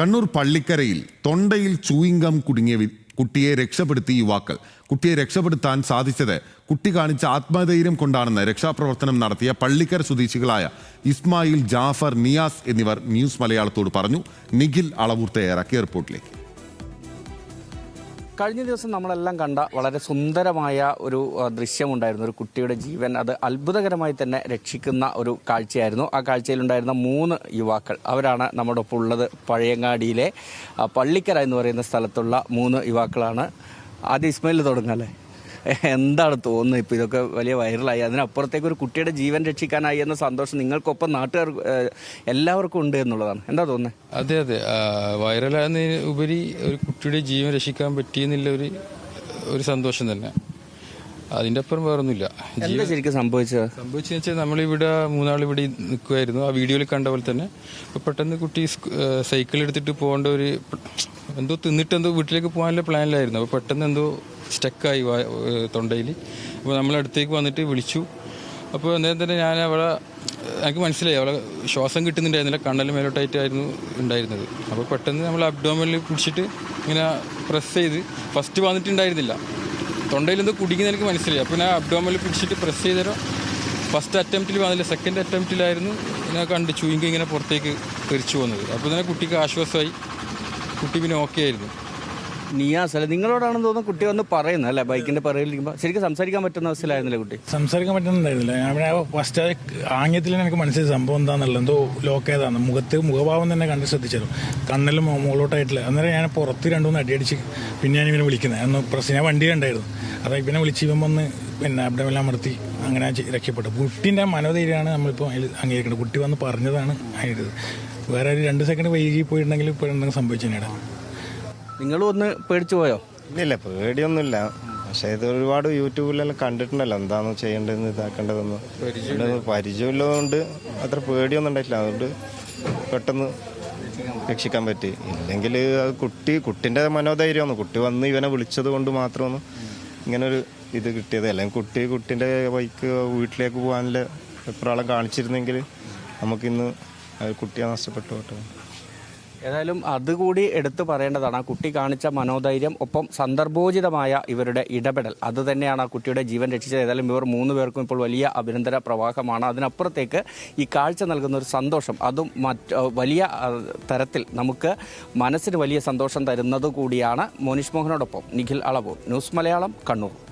കണ്ണൂർ പള്ളിക്കരയിൽ തൊണ്ടയിൽ ചൂയിങ്കം കുടുങ്ങിയ കുട്ടിയെ രക്ഷപ്പെടുത്തി യുവാക്കൾ. കുട്ടിയെ രക്ഷപ്പെടുത്താൻ സാധിച്ചത് കുട്ടി കാണിച്ച ആത്മധൈര്യം കൊണ്ടാണെന്ന് രക്ഷാപ്രവർത്തനം നടത്തിയ പള്ളിക്കര സ്വദേശികളായ ഇസ്മായിൽ ജാഫർ നിയാസ് എന്നിവർ ന്യൂസ് മലയാളത്തോട് പറഞ്ഞു. നിഖിൽ അളവൂർ തയ്യാറാക്കിയ റിപ്പോർട്ടിലേക്ക്. കഴിഞ്ഞ ദിവസം നമ്മളെല്ലാം കണ്ട വളരെ സുന്ദരമായ ഒരു ദൃശ്യമുണ്ടായിരുന്നു. ഒരു കുട്ടിയുടെ ജീവൻ അത് അത്ഭുതകരമായി തന്നെ രക്ഷിക്കുന്ന ഒരു കാഴ്ചയായിരുന്നു. ആ കാഴ്ചയിലുണ്ടായിരുന്ന മൂന്ന് യുവാക്കൾ. അവരാണ് നമ്മുടെ ഒപ്പം ഉള്ളത്. പഴയങ്ങാടിയിലെ പള്ളിക്കര എന്ന് പറയുന്ന സ്ഥലത്തുള്ള മൂന്ന് യുവാക്കളാണ്. ആദ്യം ഇസ്മയിൽ തുടങ്ങല്ലേ എന്താണ് തോന്നുന്നത്? ഇപ്പോൾ ഇതൊക്കെ വലിയ വൈറലായി. അതിനപ്പുറത്തേക്ക് ഒരു കുട്ടിയുടെ ജീവൻ രക്ഷിക്കാനായി എന്ന സന്തോഷം നിങ്ങൾക്കൊപ്പം നാട്ടുകാർ എല്ലാവർക്കും ഉണ്ട് എന്നുള്ളതാണ്. എന്താ തോന്നുന്നത് അതെ അതെ. വൈറലായതിന് വൈറലാകുന്നതിന് ഉപരി ഒരു കുട്ടിയുടെ ജീവൻ രക്ഷിക്കാൻ പറ്റിയെന്നുള്ള ഒരു ഒരു സന്തോഷം തന്നെ. അതിന്റെ അപ്പുറം വേറൊന്നുമില്ല. എന്താ ശരിക്കും സംഭവിച്ചത്? സംഭവിച്ചെന്ന് വെച്ചാൽ നമ്മളിവിടെ മൂന്നാൾ ഇവിടെ നിൽക്കുമായിരുന്നു ആ വീഡിയോയിൽ കണ്ട പോലെ തന്നെ ഇപ്പോൾ പെട്ടെന്ന് കുട്ടി സൈക്കിൾ എടുത്തിട്ട് പോകേണ്ട ഒരു എന്തോ തിന്നിട്ട് എന്തോ വീട്ടിലേക്ക് പോകാനുള്ള പ്ലാനിലായിരുന്നു. അപ്പോൾ പെട്ടെന്ന് എന്തോ സ്റ്റക്കായി തൊണ്ടയിൽ അപ്പോൾ നമ്മളടുത്തേക്ക് വന്നിട്ട് വിളിച്ചു. അപ്പോൾ അന്നേരം തന്നെ ഞാൻ അവളെ എനിക്ക് മനസ്സിലായി അവളെ ശ്വാസം കിട്ടുന്നുണ്ടായിരുന്നില്ല കണ്ണൽ മേലോട്ടായിട്ടായിരുന്നു ഉണ്ടായിരുന്നത്. അപ്പോൾ പെട്ടെന്ന് നമ്മൾ അബ്ഡോമിനിൽ പിടിച്ചിട്ട് ഇങ്ങനെ പ്രസ് ചെയ്ത് ഫസ്റ്റ് വന്നിട്ടുണ്ടായിരുന്നില്ല. തൊണ്ടയിൽ എന്തോ കുടുങ്ങിയെന്ന് എനിക്ക് മനസ്സിലായി. അപ്പോൾ ഞാൻ അബ്ഡോമിനിൽ പിടിച്ചിട്ട് പ്രസ് ചെയ്തരോ ഫസ്റ്റ് അറ്റംപ്റ്റിൽ വന്നില്ല സെക്കൻഡ് അറ്റംപ്റ്റിലായിരുന്നു ഞാൻ കണ്ട് ചൂയിങ്ങ ഇങ്ങനെ പുറത്തേക്ക് തെറിച്ചു പോകുന്നത് അപ്പോൾ തന്നെ കുട്ടിക്ക് ആശ്വാസമായി. കുട്ടി പിന്നെ ഓക്കെ ആയിരുന്നു. നിയാസ് അല്ലെ? നിങ്ങളോടാണെന്ന് തോന്നുന്നു കുട്ടി വന്ന് പറയുന്നത് അല്ലേ? ബൈക്കിന്റെ പറയിലിരിക്കുമ്പോൾ ശരിക്കും സംസാരിക്കാൻ പറ്റുന്ന അവസ്ഥയിലായിരുന്നില്ല കുട്ടി? സംസാരിക്കാൻ പറ്റുന്നുണ്ടായിരുന്നില്ല പിന്നെ ഫസ്റ്റ് ആംഗ്യത്തിൽ എനിക്ക് മനസ്സിലായി സംഭവം എന്താണെന്നുള്ളത് എന്തോ ലോക്ക് ചെയ്താണ് മുഖത്ത് മുഖഭാവം തന്നെ കണ്ട് ശ്രദ്ധിച്ചാലും കണ്ണിലും മുകളോട്ടായിട്ടില്ല അന്നേരം ഞാൻ പുറത്ത് രണ്ടുമൂന്ന് അടിയടിച്ച് പിന്നെ ഞാൻ ഇവനെ വിളിക്കുന്നത് അന്ന് പ്രശ്നം ഞാൻ വണ്ടി ഉണ്ടായിരുന്നു അത് ഇവനെ വിളിച്ച് ഇവൻ വന്ന് പിന്നെ അബ്ഡമെല്ലാം അമർത്തി അങ്ങനെ രക്ഷപ്പെട്ടു. കുട്ടിന്റെ മനോധൈര്യമാണ് നമ്മളിപ്പോൾ അതിൽ അംഗീകരിക്കുന്നത്. കുട്ടി വന്ന് പറഞ്ഞതാണ് അതിന്റെ വേറെ ഒരു രണ്ട് സെക്കൻഡ് വൈകി പോയിട്ടുണ്ടെങ്കിൽ ഇപ്പോൾ എന്തെങ്കിലും സംഭവിച്ചതിനിടെ നിങ്ങളും ഒന്ന് പേടിച്ചു പോയോ? ഇല്ല പേടിയൊന്നുമില്ല. പക്ഷെ ഇത് ഒരുപാട് യൂട്യൂബിലെല്ലാം കണ്ടിട്ടുണ്ടല്ലോ എന്താണ് ചെയ്യേണ്ടതെന്ന് ഇതാക്കേണ്ടതെന്ന്. പരിചയമില്ലതുകൊണ്ട് പരിചയമുള്ളതുകൊണ്ട് അത്ര പേടിയൊന്നും ഉണ്ടായിട്ടില്ല. അതുകൊണ്ട് പെട്ടെന്ന് രക്ഷിക്കാൻ പറ്റി. ഇല്ലെങ്കിൽ അത് കുട്ടി കുട്ടിന്റെ മനോധൈര്യമാണ് കുട്ടി വന്ന് ഇവനെ വിളിച്ചത് കൊണ്ട് മാത്രമാണ് ഇങ്ങനൊരു ഇത് കിട്ടിയത്. അല്ലെങ്കിൽ കുട്ടി കുട്ടിന്റെ ബൈക്ക് വീട്ടിലേക്ക് പോകാനുള്ള എപ്പോഴാളും കാണിച്ചിരുന്നെങ്കിൽ നമുക്കിന്ന് കുട്ടിയെ നഷ്ടപ്പെട്ടു കേട്ടോ. ഏതായാലും അതുകൂടി എടുത്തു പറയേണ്ടതാണ്. ആ കുട്ടി കാണിച്ച മനോധൈര്യം ഒപ്പം സന്ദർഭോചിതമായ ഇവരുടെ ഇടപെടൽ. അത് തന്നെയാണ് ആ കുട്ടിയുടെ ജീവൻ രക്ഷിച്ചത്. ഏതായാലും ഇവർ മൂന്ന് പേർക്കും ഇപ്പോൾ വലിയ അഭിനന്ദന പ്രവാഹമാണ്. അതിനപ്പുറത്തേക്ക് ഈ കാഴ്ച നൽകുന്ന ഒരു സന്തോഷം അതും മറ്റ് വലിയ തരത്തിൽ നമുക്ക് മനസ്സിന് വലിയ സന്തോഷം തരുന്നത് കൂടിയാണ്. മോനിഷ് മോഹനോടൊപ്പം നിഖിൽ അളവൂർ ന്യൂസ് മലയാളം കണ്ണൂർ.